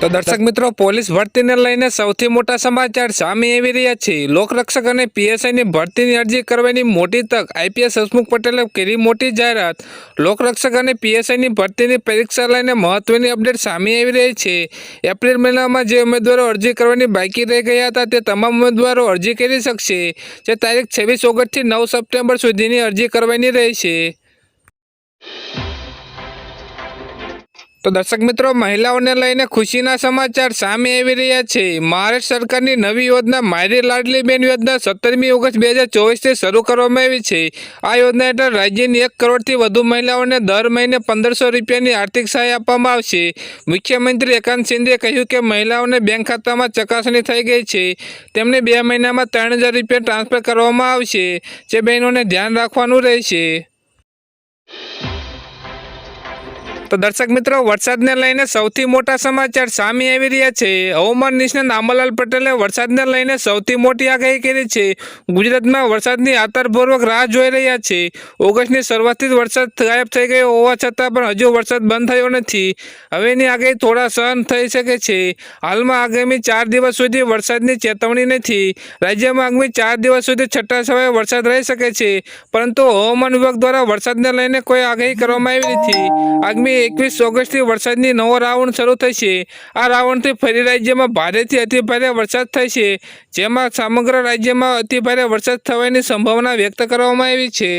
તો દર્શક મિત્રો, પોલીસ ભરતીને લઈને સૌથી મોટા સમાચાર સામે આવી રહ્યા છે. લોકરક્ષક અને પીએસઆઈની ભરતીની અરજી કરવાની મોટી તક આઈપીએસ હસમુખ પટેલે કરી મોટી જાહેરાત. લોકરક્ષક અને પીએસઆઈની ભરતીની પરીક્ષા લઈને મહત્વની અપડેટ સામે આવી રહી છે. એપ્રિલ મહિનામાં જે ઉમેદવારો અરજી કરવાની બાકી રહી ગયા હતા, તે તમામ ઉમેદવારો અરજી કરી શકશે, જે તારીખ છવ્વીસ ઓગસ્ટથી નવ સપ્ટેમ્બર સુધીની અરજી કરવાની રહેશે. તો દર્શક મિત્રો, મહિલાઓને લઈને ખુશીના સમાચાર સામે આવી રહ્યા છે. મહારાષ્ટ્ર સરકારની નવી યોજના મારી લાડલી બેન યોજના સત્તરમી ઓગસ્ટ બે હજાર ચોવીસથી શરૂ કરવામાં આવી છે. આ યોજના હેઠળ રાજ્યની એક કરોડથી વધુ મહિલાઓને દર મહિને પંદરસો રૂપિયાની આર્થિક સહાય આપવામાં આવશે. મુખ્યમંત્રી એકાંત શિંદેએ કહ્યું કે મહિલાઓને બેંક ખાતામાં ચકાસણી થઈ ગઈ છે. તેમને બે મહિનામાં ત્રણ હજાર રૂપિયા ટ્રાન્સફર કરવામાં આવશે, જે બહેનોને ધ્યાન રાખવાનું રહેશે. તો દર્શક મિત્રો, વરસાદને લઈને સૌથી મોટા સમાચાર સામે આવી રહ્યા છે. હવામાન નિષ્ણાત આંબાલાલ પટેલે વરસાદને લઈને સૌથી મોટી આગાહી કરી છે. ગુજરાતમાં વરસાદની આતરપૂર્વક રાહ જોઈ રહ્યા છે. ઓગસ્ટની શરૂઆતથી જ વરસાદ ગાયબ થઈ ગયો હોવા છતાં પણ હજુ વરસાદ બંધ થયો નથી. હવેની આગાહી થોડા સહન થઈ શકે છે. હાલમાં આગામી ચાર દિવસ સુધી વરસાદની ચેતવણી નથી. રાજ્યમાં આગામી ચાર દિવસ સુધી છઠ્ઠા સમયે વરસાદ રહી શકે છે. પરંતુ હવામાન વિભાગ દ્વારા વરસાદને લઈને કોઈ આગાહી કરવામાં આવી નથી. આગામી એકવીસ ઓગસ્ટથી વરસાદની નવો રાઉન્ડ શરૂ થશે. આ રાઉન્ડથી ફરી રાજ્યમાં ભારેથી અતિભારે વરસાદ થશે, જેમાં સમગ્ર રાજ્યમાં અતિભારે વરસાદ થવાની સંભાવના વ્યક્ત કરવામાં આવી છે.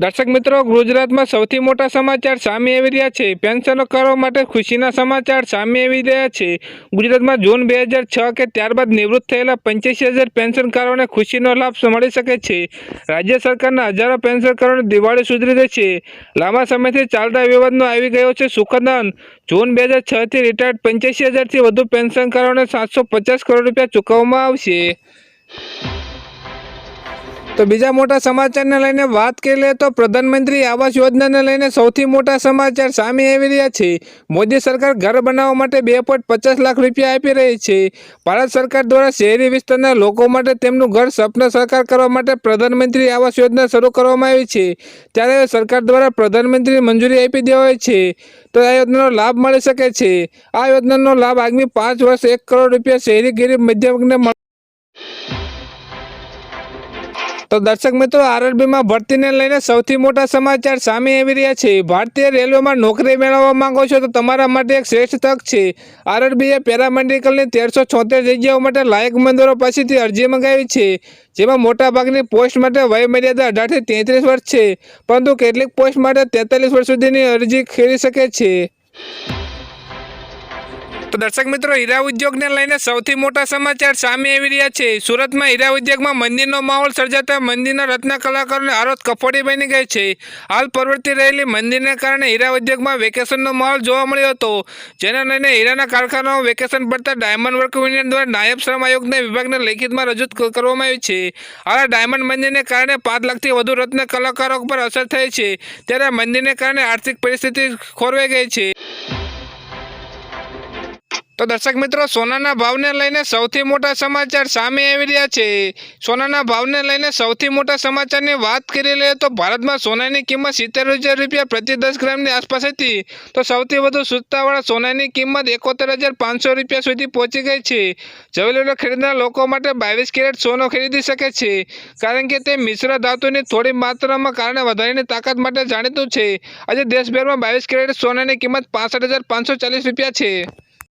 દર્શક મિત્રો, ગુજરાતમાં સૌથી મોટા સમાચાર સામે આવી રહ્યા છે. પેન્શનકારો માટે ખુશીના સમાચાર સામે આવી રહ્યા છે. ગુજરાતમાં જૂન બે હજાર છ કે ત્યારબાદ નિવૃત્ત થયેલા પંચ્યાસી હજાર પેન્શનકારોને ખુશીનો લાભ મળી શકે છે. રાજ્ય સરકારના હજારો પેન્શનકારોને દિવાળી સુધરી જશે લાંબા સમયથી ચાલતા વિવાદનો આવી ગયો છે. સુખદાન જૂન બે હજાર છથી રિટાયર્ડ પંચ્યાસી હજારથી વધુ પેન્શનકારોને સાતસો પચાસ કરોડ રૂપિયા ચૂકવવામાં આવશે. તો બીજા મોટા સમાચારને લઈને વાત કરી લે તો પ્રધાનમંત્રી આવાસ યોજનાને લઈને સૌથી મોટા સમાચાર સામે આવી રહ્યા છે. મોદી સરકાર ઘર બનાવવા માટે બે પચાસ લાખ રૂપિયા આપી રહી છે. ભારત સરકાર દ્વારા શહેરી વિસ્તારના લોકો માટે તેમનું ઘર સ્વપ્ન સાકાર કરવા માટે પ્રધાનમંત્રી આવાસ યોજના શરૂ કરવામાં આવી છે. ત્યારે સરકાર દ્વારા પ્રધાનમંત્રી મંજૂરી આપી દેવાય છે. તો આ યોજનાનો લાભ મળી શકે છે. આ યોજનાનો લાભ આગામી પાંચ વર્ષ એક કરોડ રૂપિયા શહેરી ગરીબ મધ્યમ તો દર્શક મિત્રો આરઆરબીમાં ભરતીને લઈને સૌથી મોટા સમાચાર સામે આવી રહ્યા છે. ભારતીય રેલવેમાં નોકરી મેળવવા માંગો છો તો તમારા માટે એક શ્રેષ્ઠ તક છે. આરઆરબીએ પેરામેડિકલની તેરસો છોતેર જગ્યાઓ માટે લાયક ઉમેદવારો પાસેથી અરજી મંગાવી છે, જેમાં મોટાભાગની પોસ્ટ માટે વયમર્યાદા અઢારથી તેત્રીસ વર્ષ છે, પરંતુ કેટલીક પોસ્ટ માટે તેતાલીસ વર્ષ સુધીની અરજી ખેરી શકે છે. તો દર્શક મિત્રો, હીરા ઉદ્યોગને લઈને સૌથી મોટા સમાચાર સામે આવી રહ્યા છે. સુરતમાં હીરા ઉદ્યોગમાં મંદિરનો માહોલ સર્જાતા મંદિરના રત્ન કલાકારોને આરોત કફોડી બની ગઈ છે. હાલ પ્રવર્તી રહેલી મંદિરને કારણે હીરા ઉદ્યોગમાં વેકેશનનો માહોલ જોવા મળ્યો હતો, જેના લઈને હીરાના કારખાનાઓ વેકેશન પડતા ડાયમંડ વર્ક યુનિયન દ્વારા નાયબ શ્રમ આયોગને વિભાગને લેખિતમાં રજૂ કરવામાં આવી છે. હાલ ડાયમંડ મંદિરને કારણે પાંચ લાખથી વધુ રત્ન કલાકારો પર અસર થઈ છે. ત્યારે મંદિરને કારણે આર્થિક પરિસ્થિતિ ખોરવાઈ ગઈ છે. તો દર્શક મિત્રો, સોનાના ભાવને લઈને સૌથી મોટા સમાચાર સામે આવી રહ્યા છે. સોનાના ભાવને લઈને સૌથી મોટા સમાચારની વાત કરી લઈએ તો ભારતમાં સોનાની કિંમત સિત્તેર હજાર રૂપિયા પ્રતિ દસ ગ્રામની આસપાસ હતી. તો સૌથી વધુ સૂચતાવાળા સોનાની કિંમત એકોતેર હજાર પાંચસો રૂપિયા સુધી પહોંચી ગઈ છે. જવેલરી ખરીદનાર લોકો માટે બાવીસ કેરેટ સોનો ખરીદી શકે છે. કારણ કે તે મિશ્ર ધાતુની થોડી માત્રામાં કારણે વધારાની તાકાત માટે જાણીતું છે. આજે દેશભરમાં બાવીસ કેરેટ સોનાની કિંમત પાસઠ હજાર પાંચસો ચાલીસ રૂપિયા છે.